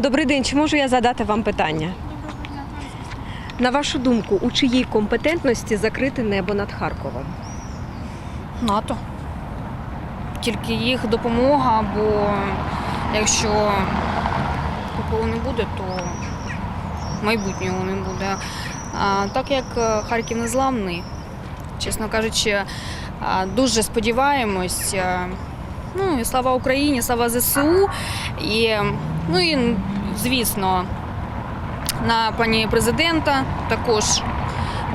Добрий день, чи можу я задати вам питання? На вашу думку, у чиїй компетентності закрити небо над Харковом? НАТО. Тільки їх допомога, бо якщо такого не буде, то майбутнього не буде. А, так як е, Харків незламний, чесно кажучи, дуже сподіваємось. Ну і слава Україні, слава ЗСУ. І, ну і звісно, на пані президента також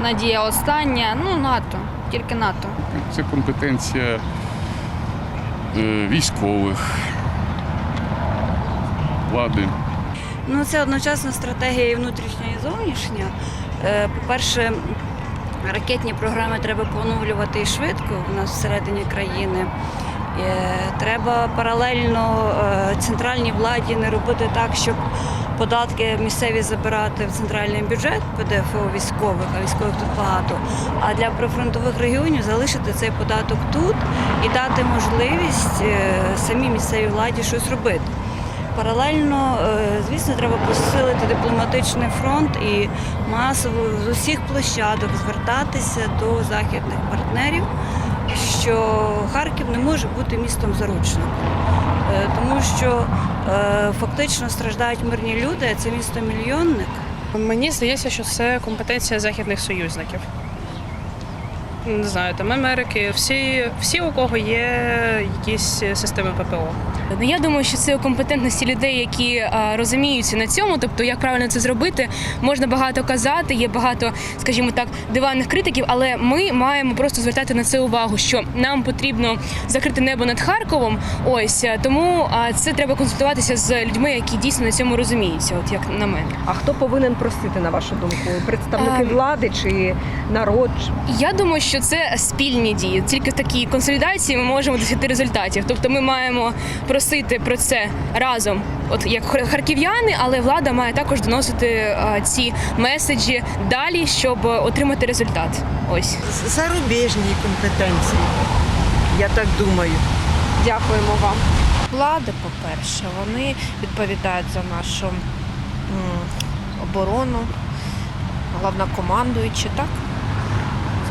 надія остання. Ну, НАТО, тільки НАТО. Це компетенція е, військових, влади. Ну, це одночасно стратегія і внутрішня, і зовнішня. Е, По-перше, ракетні програми треба поновлювати і швидко у нас всередині країни. Е, Треба паралельно е, центральній владі не робити так, щоб податки місцеві забирати в центральний бюджет ПДФО військових, а військових тут багато. А для прифронтових регіонів залишити цей податок тут і дати можливість е, самій місцевій владі щось робити. Паралельно, звісно, треба посилити дипломатичний фронт і масово з усіх площадок звертатися до західних партнерів, що Харків не може бути містом заручником, Е, тому що е, фактично страждають мирні люди, а це місто мільйонник. Мені здається, що це компетенція західних союзників. Не знаю, там Америки, всі, всі у кого є якісь системи ППО. Ну, я думаю, що це у компетентності людей, які а, розуміються на цьому, тобто як правильно це зробити. Можна багато казати, є багато, скажімо так, диванних критиків, але ми маємо просто звертати на це увагу, що нам потрібно закрити небо над Харковом. Ось тому а, це треба консультуватися з людьми, які дійсно на цьому розуміються, от як на мене. А хто повинен просити, на вашу думку? Представники Ем. влади чи народ? Я думаю, що це спільні дії. Тільки в такій консолідації ми можемо досягти результатів. Тобто ми маємо просити про це разом, от як харків'яни, але влада має також доносити а, ці меседжі далі, щоб отримати результат. Ось. зарубіжні компетенції. Я так думаю. Дякуємо вам. Влади, по-перше, вони відповідають за нашу оборону, головнокомандуючі, так?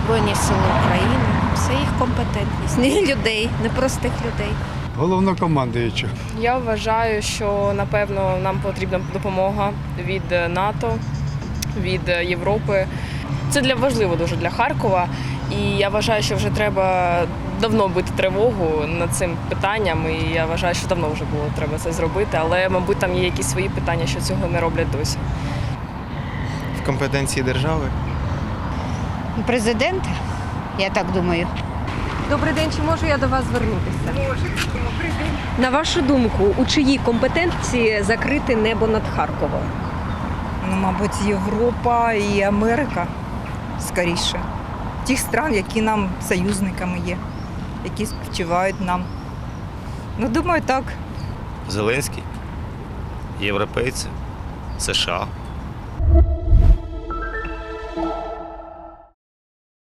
Збройні сили України. Це їх компетентність. Не людей, не простих людей. Головнокомандуючого. Я вважаю, що напевно нам потрібна допомога від НАТО, від Європи. Це для важливо дуже для Харкова. І я вважаю, що вже треба давно бити тривогу над цим питанням. І я вважаю, що давно вже було треба це зробити. Але, мабуть, там є якісь свої питання, що цього не роблять досі. в компетенції держави. Президент, я так думаю. Добрий день, чи можу я до вас звернутися? На вашу думку, у чиїй компетенції закрити небо над Харковом? Ну, мабуть, Європа і Америка скоріше. Тих стран, які нам союзниками є, які співчувають нам. Ну, думаю, так. Зеленський, європейці, США.